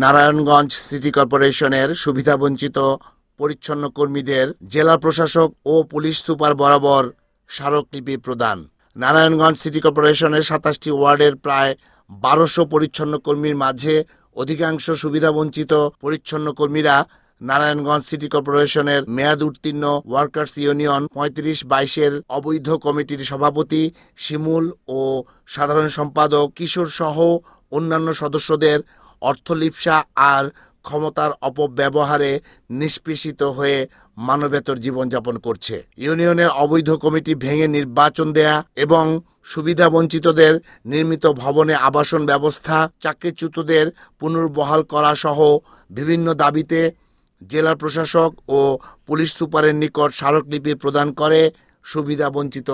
Narayanganj city কর্পোরেশনের সুবিধাবঞ্চিত পরিচ্ছন্ন কর্মীদের জেলা প্রশাসক ও পুলিশ সুপার বরাবর স্মারকলিপি প্রদান। নারায়ণগঞ্জ সিটি কর্পোরেশনের সাতাশটি ওয়ার্ডের প্রায় বারোশো পরিচ্ছন্ন কর্মীর মাঝে অধিকাংশ সুবিধাবঞ্চিত পরিচ্ছন্ন কর্মীরা নারায়ণগঞ্জ সিটি কর্পোরেশনের মেয়াদ উত্তীর্ণ ওয়ার্কার্স ইউনিয়ন পঁয়ত্রিশ বাইশের অবৈধ কমিটির সভাপতি শিমুল ও সাধারণ সম্পাদক কিশোর সহ অন্যান্য সদস্যদের অর্থলিপ্সা আর ক্ষমতার অপব্যবহারে নিষ্পেষিত হয়ে মানবেতর জীবনযাপন করছে। ইউনিয়নের অবৈধ কমিটি ভেঙে নির্বাচন দেয়া এবং সুবিধাবঞ্চিতদের নির্মিত ভবনে আবাসন ব্যবস্থা, চাকরিচ্যুতদের পুনর্বহাল করা সহ বিভিন্ন দাবিতে জেলা প্রশাসক ও পুলিশ সুপারের নিকট স্মারকলিপি প্রদান করে সুবিধাবঞ্চিত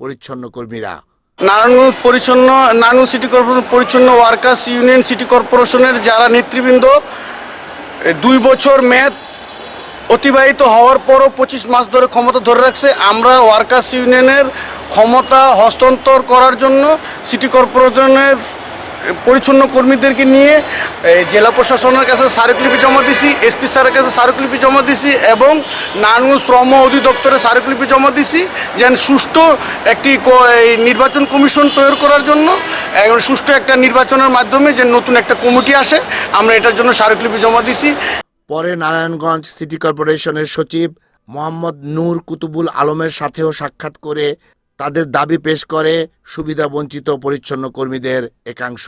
পরিচ্ছন্ন কর্মীরা নারায়ণগঞ্জ পরিচ্ছন্ন, নারায়ণগঞ্জ সিটি কর্পোরেশন পরিচ্ছন্ন ওয়ার্কার্স ইউনিয়ন সিটি কর্পোরেশনের যারা নেতৃবৃন্দ দুই বছর মেয়াদ অতিবাহিত হওয়ার পরও পঁচিশ মাস ধরে ক্ষমতা ধরে রাখছে। আমরা ওয়ার্কার্স ইউনিয়নের ক্ষমতা হস্তান্তর করার জন্য সিটি কর্পোরেশনের পরিচ্ছন্ন কর্মীদেরকে নিয়ে জেলা প্রশাসনের কাছে স্মারকলিপি জমা দিছি, এসপি স্যারের কাছে স্মারকলিপি জমা দিছি এবং নারায়ণগঞ্জ শ্রম অধিদপ্তরে স্মারকলিপি জমা দিছি, যেন সুষ্ঠু একটি নির্বাচন কমিশন তৈরি করার জন্য, এবং সুষ্ঠু একটা নির্বাচনের মাধ্যমে যে নতুন একটা কমিটি আসে, আমরা এটার জন্য স্মারকলিপি জমা দিছি। পরে নারায়ণগঞ্জ সিটি কর্পোরেশনের সচিব মোহাম্মদ নূর কুতুবুল আলমের সাথেও সাক্ষাৎ করে তাদের দাবি পেশ করে সুবিধাবঞ্চিত পরিচ্ছন্ন কর্মীদের একাংশ।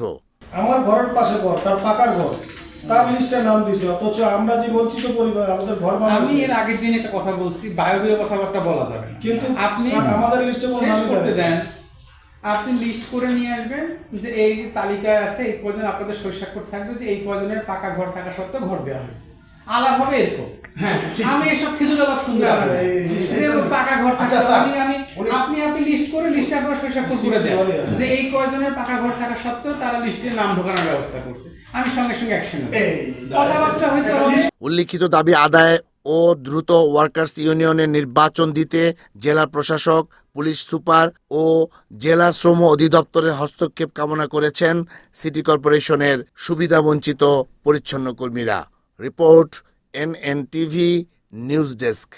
আমার ঘরের পাশে ঘর তার পাকার ঘর। তার লিস্টে নাম দিছে অথচ আমরা যে বঞ্চিত পরিবার আমাদের ঘর আমি এর আগের দিন একটা কথা বলছি বায়বীয় কথাবার্তা বলা যাবে কিন্তু আপনি আমাদের লিস্টে কোনো শেষ করতে যান আপনি লিস্ট করে নিয়ে আসবেন যে এই তালিকায় আছে এই কজন আপনাদের শৈশাক্ষর থাকবে যে এই কজনের পাকা ঘর থাকা সত্ত্বেও ঘর দেওয়া হয়েছে। আলাপ হবে এরকম। হ্যাঁ, আমি এসব খেজুর আলাপ শুনতে যে পাকা ঘর আচ্ছা, আমি আমি আপনি করে লিস্টে আপনার শৈশাক্ষর করে দেন। যে এই কয়জনের পাকা ঘর থাকা সত্ত্বেও তারা লিস্টে নাম ঢোকানোর ব্যবস্থা করছে। আমি সঙ্গে সঙ্গে অ্যাকশন কথাবার্তা হইতে হবে। উল্লিখিত দাবি আদায় ও দ্রুত ওয়ার্কার্স ইউনিয়নের নির্বাচন দিতে জেলা প্রশাসক পুলিশ সুপার ও জেলা শ্রম অধিদপ্তরের হস্তক্ষেপ কামনা করেছেন সিটি কর্পোরেশনের সুবিধাবঞ্চিত পরিচ্ছন্ন কর্মীরা। Report N TV news desk.